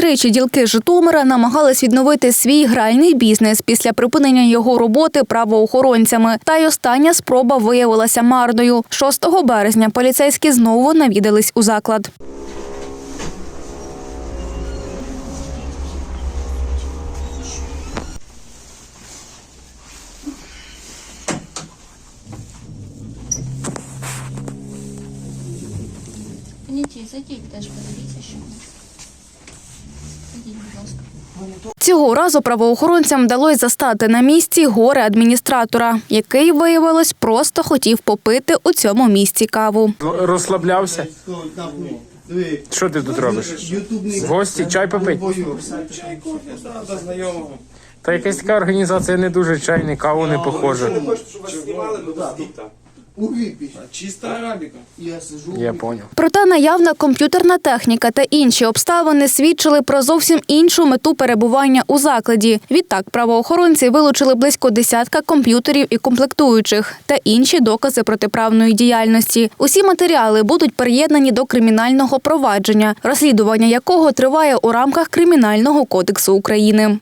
Тричі ділки Житомира намагались відновити свій гральний бізнес після припинення його роботи правоохоронцями. Та й остання спроба виявилася марною. 6 березня поліцейські знову навідались у заклад. Зайдіть теж, подивіться, що. Цього разу правоохоронцям вдалося застати на місці горе адміністратора, який, виявилось, просто хотів попити у цьому місці каву. Розслаблявся. Що ти тут робиш? В гості чай попить? Та якась така організація не дуже чайна, каву не похожа. Чиста арабіка. Я сижу. Я поняв. Проте наявна комп'ютерна техніка та інші обставини свідчили про зовсім іншу мету перебування у закладі. Відтак правоохоронці вилучили близько десятка комп'ютерів і комплектуючих та інші докази протиправної діяльності. Усі матеріали будуть приєднані до кримінального провадження, розслідування якого триває у рамках Кримінального кодексу України.